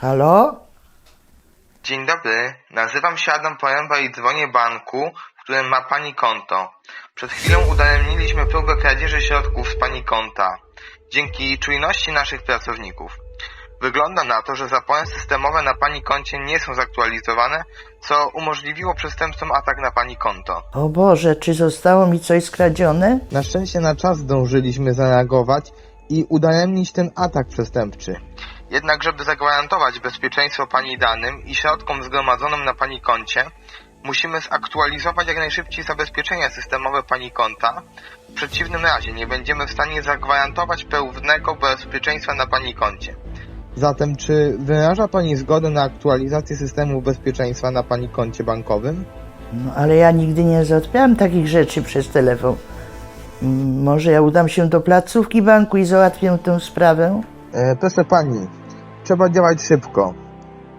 Halo? Dzień dobry, nazywam się Adam Poręba i dzwonię banku, w którym ma pani konto. Przed chwilą udaremniliśmy próbę kradzieży środków z pani konta. Dzięki czujności naszych pracowników. Wygląda na to, że zapłony systemowe na pani koncie nie są zaktualizowane, co umożliwiło przestępcom atak na pani konto. O Boże, czy zostało mi coś skradzione? Na szczęście na czas zdążyliśmy zareagować i udaremnić ten atak przestępczy. Jednak, żeby zagwarantować bezpieczeństwo Pani danym i środkom zgromadzonym na Pani koncie, musimy zaktualizować jak najszybciej zabezpieczenia systemowe Pani konta. W przeciwnym razie nie będziemy w stanie zagwarantować pełnego bezpieczeństwa na Pani koncie. Zatem, czy wyraża Pani zgodę na aktualizację systemu bezpieczeństwa na Pani koncie bankowym? No ale ja nigdy nie załatwiałem takich rzeczy przez telefon. Może ja udam się do placówki banku i załatwię tę sprawę? E, proszę pani, trzeba działać szybko.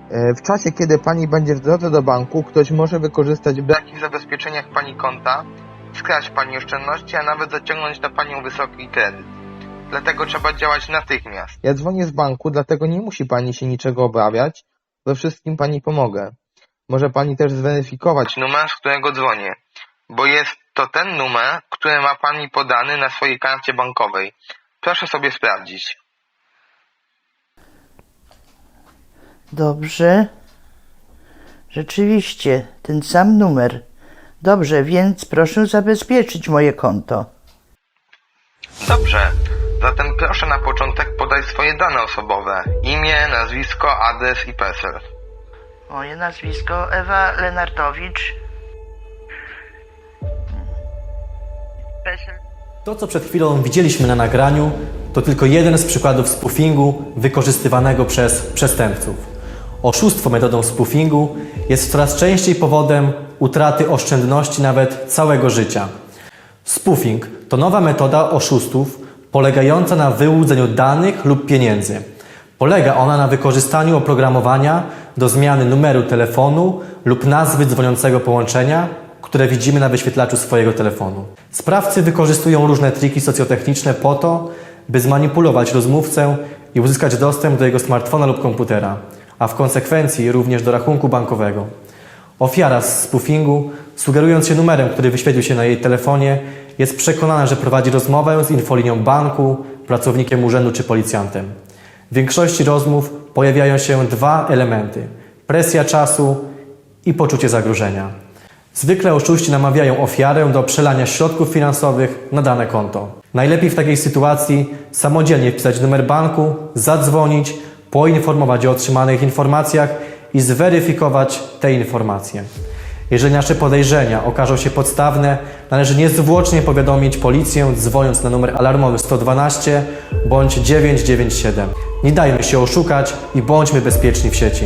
E, w czasie, kiedy pani będzie w drodze do banku, ktoś może wykorzystać braki w zabezpieczeniach pani konta, skraść pani oszczędności, a nawet zaciągnąć na panią wysoki kredyt. Dlatego trzeba działać natychmiast. Ja dzwonię z banku, dlatego nie musi pani się niczego obawiać. We wszystkim pani pomogę. Może pani też zweryfikować numer, z którego dzwonię, bo jest to ten numer, który ma pani podany na swojej karcie bankowej. Proszę sobie sprawdzić. Dobrze. Rzeczywiście, ten sam numer. Dobrze, więc proszę zabezpieczyć moje konto. Dobrze. Zatem proszę na początek podać swoje dane osobowe. Imię, nazwisko, adres i PESEL. Moje nazwisko Ewa Lenartowicz. PESEL To, co przed chwilą widzieliśmy na nagraniu, to tylko jeden z przykładów spoofingu wykorzystywanego przez przestępców. Oszustwo metodą spoofingu jest coraz częściej powodem utraty oszczędności nawet całego życia. Spoofing to nowa metoda oszustów polegająca na wyłudzeniu danych lub pieniędzy. Polega ona na wykorzystaniu oprogramowania do zmiany numeru telefonu lub nazwy dzwoniącego połączenia, które widzimy na wyświetlaczu swojego telefonu. Sprawcy wykorzystują różne triki socjotechniczne po to, by zmanipulować rozmówcę i uzyskać dostęp do jego smartfona lub komputera, a w konsekwencji również do rachunku bankowego. Ofiara z spoofingu, sugerując się numerem, który wyświetlił się na jej telefonie, jest przekonana, że prowadzi rozmowę z infolinią banku, pracownikiem urzędu czy policjantem. W większości rozmów pojawiają się dwa elementy: presja czasu i poczucie zagrożenia. Zwykle oszuści namawiają ofiarę do przelania środków finansowych na dane konto. Najlepiej w takiej sytuacji samodzielnie wpisać numer banku, zadzwonić, poinformować o otrzymanych informacjach i zweryfikować te informacje. Jeżeli nasze podejrzenia okażą się podstawne, należy niezwłocznie powiadomić policję, dzwoniąc na numer alarmowy 112 bądź 997. Nie dajmy się oszukać i bądźmy bezpieczni w sieci.